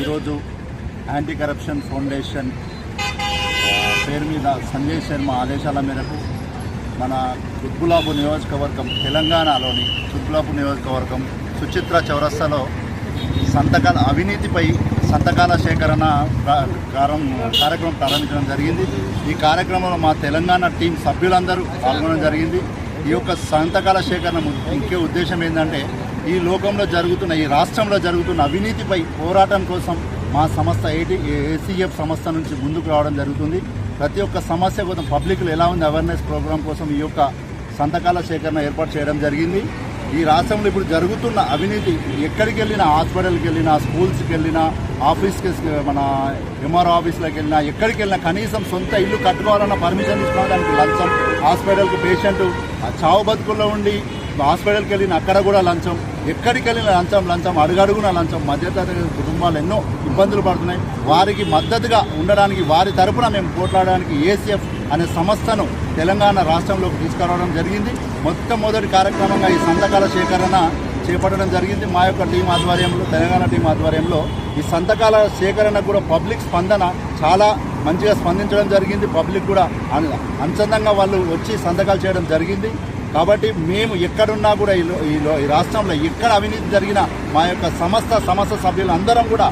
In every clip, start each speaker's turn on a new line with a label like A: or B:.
A: ఈరోజు anti corruption foundation పేరు మీద సంజయ్ శర్మ ఆదేశాల మేరకు మన కుత్బులాపు నియోజకవర్గం తెలంగాణలోని కుత్బులాపు నియోజకవర్గం సుచిత్ర చౌరస్తాలో సంతకాల అవినీతిపై సంతకాల సేకరణ కార్యక్రమం ప్రారంభించడం జరిగింది. ఈ కార్యక్రమంలో మా తెలంగాణ టీం సభ్యులందరూ పాల్గొనడం జరిగింది. ఈ యొక్క సంతకాల సేకరణ ముఖ్య ఉద్దేశం ఏంటంటే ఈ లోకంలో జరుగుతున్న ఈ రాష్ట్రంలో జరుగుతున్న అవినీతిపై పోరాటం కోసం మా సంస్థ ఏటి ఏసీఎఫ్ సంస్థ నుంచి ముందుకు రావడం జరుగుతుంది. ప్రతి ఒక్క సమస్య కోసం పబ్లిక్లో ఎలా ఉంది అవేర్నెస్ ప్రోగ్రాం కోసం ఈ యొక్క సంతకాల సేకరణ ఏర్పాటు చేయడం జరిగింది. ఈ రాష్ట్రంలో ఇప్పుడు జరుగుతున్న అవినీతి ఎక్కడికి వెళ్ళినా హాస్పిటల్కి వెళ్ళినా స్కూల్స్కి వెళ్ళినా ఆఫీస్కి మన ఎంఆర్ఓ ఆఫీస్లోకి వెళ్ళినా ఎక్కడికి వెళ్ళినా కనీసం సొంత ఇల్లు కట్టుకోవాలన్న పర్మిషన్ తీసుకోవడానికి లంచం హాస్పిటల్కి పేషెంట్ చావు బతుకుల్లో ఉండి హాస్పిటల్కి వెళ్ళిన అక్కడ కూడా లంచం. ఎక్కడికి వెళ్ళిన లంచం లంచం అడుగడుగున లంచం మధ్యతరగతి కుటుంబాలు ఎన్నో ఇబ్బందులు పడుతున్నాయి. వారికి మద్దతుగా ఉండడానికి వారి తరపున మేము పోట్లాడడానికి ఏసీఎఫ్ అనే సంస్థను తెలంగాణ రాష్ట్రంలోకి తీసుకురావడం జరిగింది. మొట్టమొదటి కార్యక్రమంగా ఈ సంతకాల సేకరణ చేపట్టడం జరిగింది. మా యొక్క టీం ఆధ్వర్యంలో తెలంగాణ టీం ఆధ్వర్యంలో ఈ సంతకాల సేకరణ కూడా పబ్లిక్ స్పందన చాలా మంచిగా స్పందించడం జరిగింది. పబ్లిక్ కూడా అన్- అంచందంగా వాళ్ళు వచ్చి సంతకాలు చేయడం జరిగింది. కాబట్టి మేము ఎక్కడున్నా కూడా ఈ ఈ రాష్ట్రంలో ఎక్కడ అవినీతి జరిగినా మా యొక్క సంస్థ సంస్థ సభ్యులు అందరం కూడా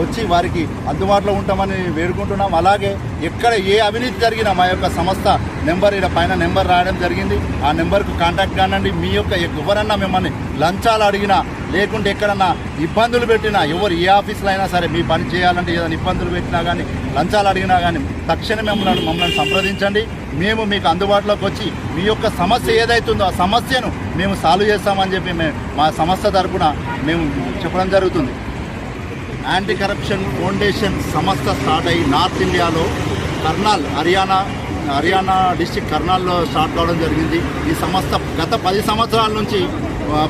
A: వచ్చి వారికి అందుబాటులో ఉంటామని వేడుకుంటున్నాం. అలాగే ఎక్కడ ఏ అవినీతి జరిగినా మా యొక్క సంస్థ నెంబర్ ఇక్కడ పైన నెంబర్ రాయడం జరిగింది. ఆ నెంబర్కు కాంటాక్ట్ కానండి. మీ యొక్క ఎవరన్నా మిమ్మల్ని లంచాలు అడిగినా లేకుంటే ఎక్కడన్నా ఇబ్బందులు పెట్టినా ఎవరు ఏ ఆఫీస్లో అయినా సరే మీ పని చేయాలంటే ఏదైనా ఇబ్బందులు పెట్టినా కానీ లంచాలు అడిగినా కానీ తక్షణమే మిమ్మల్ని మమ్మల్ని సంప్రదించండి. మేము మీకు అందుబాటులోకి వచ్చి మీ యొక్క సమస్య ఏదైతుందో ఆ సమస్యను మేము సాల్వ్ చేస్తామని చెప్పి మేము మా సంస్థ తరపున మేము చెప్పడం జరుగుతుంది. యాంటీ కరప్షన్ ఫౌండేషన్ సంస్థ స్టార్ట్ అయ్యి నార్త్ ఇండియాలో కర్నాల్ హర్యానా హర్యానా డిస్టిక్ కర్నాల్లో స్టార్ట్ కావడం జరిగింది. ఈ సంస్థ గత పది సంవత్సరాల నుంచి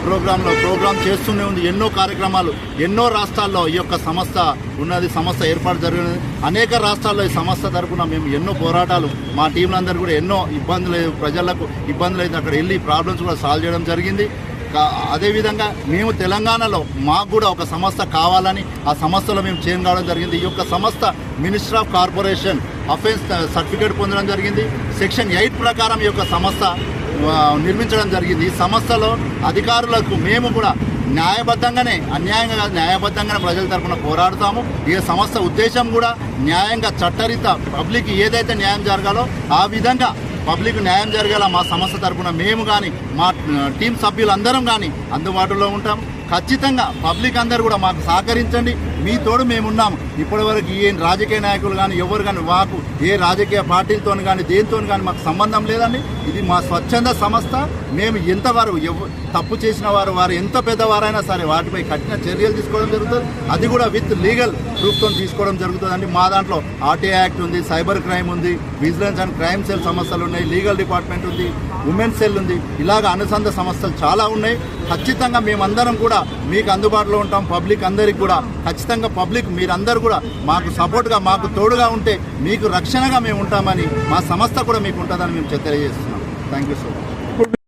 A: ప్రోగ్రాంలో ప్రోగ్రామ్ చేస్తూనే ఉంది. ఎన్నో కార్యక్రమాలు ఎన్నో రాష్ట్రాల్లో ఈ యొక్క సంస్థ ఉన్నది సంస్థ ఏర్పాటు జరిగినది అనేక రాష్ట్రాల్లో ఈ సంస్థ తరపున మేము ఎన్నో పోరాటాలు మా టీంలందరూ కూడా ఎన్నో ఇబ్బందులు ప్రజలకు ఇబ్బందులు అయితే అక్కడ వెళ్ళి ప్రాబ్లమ్స్ కూడా సాల్వ్ చేయడం జరిగింది. అదేవిధంగా మేము తెలంగాణలో మాకు కూడా ఒక సంస్థ కావాలని ఆ సంస్థలో మేము చేంజ్ కావడం జరిగింది. ఈ యొక్క సంస్థ minister of corporation affairs certificate పొందడం జరిగింది. సెక్షన్ ఎయిట్ ప్రకారం ఈ యొక్క సంస్థ నిర్మించడం జరిగింది. ఈ సంస్థలో అధికారులకు మేము కూడా న్యాయబద్ధంగానే అన్యాయంగా కాదు, న్యాయబద్ధంగానే ప్రజల తరపున పోరాడుతాము. ఈ సంస్థ ఉద్దేశం కూడా న్యాయంగా చట్టరీత పబ్లిక్ ఏదైతే న్యాయం జరగాలో ఆ విధంగా పబ్లిక్ న్యాయం జరగాల మా సంస్థ తరఫున మేము కానీ మా టీం సభ్యులందరం కానీ అందుబాటులో ఉంటాం. ఖచ్చితంగా పబ్లిక్ అందరూ కూడా మాకు సహకరించండి. మీ తోడు మేమున్నాము. ఇప్పటివరకు ఏ రాజకీయ నాయకులు కానీ ఎవరు కానీ మాకు ఏ రాజకీయ పార్టీలతో కానీ దేనితో కానీ మాకు సంబంధం లేదండి. ఇది మా స్వచ్ఛంద సంస్థ. మేము ఎంతవారు తప్పు చేసిన వారు వారు ఎంత పెద్దవారైనా సరే వాటిపై కఠిన చర్యలు తీసుకోవడం జరుగుతుంది. అది కూడా విత్ లీగల్ ప్రూఫ్తో తీసుకోవడం జరుగుతుందండి. మా దాంట్లో ఆర్టీ యాక్ట్ ఉంది సైబర్ క్రైమ్ ఉంది విజిలెన్స్ అండ్ క్రైమ్ సెల్ సమస్యలు ఉన్నాయి లీగల్ డిపార్ట్మెంట్ ఉంది. ఉమెన్ సెల్ ఉంది. ఇలాగ అనుసంధ సంస్థలు చాలా ఉన్నాయి. ఖచ్చితంగా మేమందరం కూడా మీకు అందుబాటులో ఉంటాం. పబ్లిక్ అందరికి కూడా ఖచ్చితంగా పబ్లిక్ మీరందరూ కూడా మాకు సపోర్ట్గా మాకు తోడుగా ఉంటే మీకు రక్షణగా మేము ఉంటామని మా సంస్థ కూడా మీకు ఉంటుందని మేము తెలియజేస్తున్నాం. Thank you so much.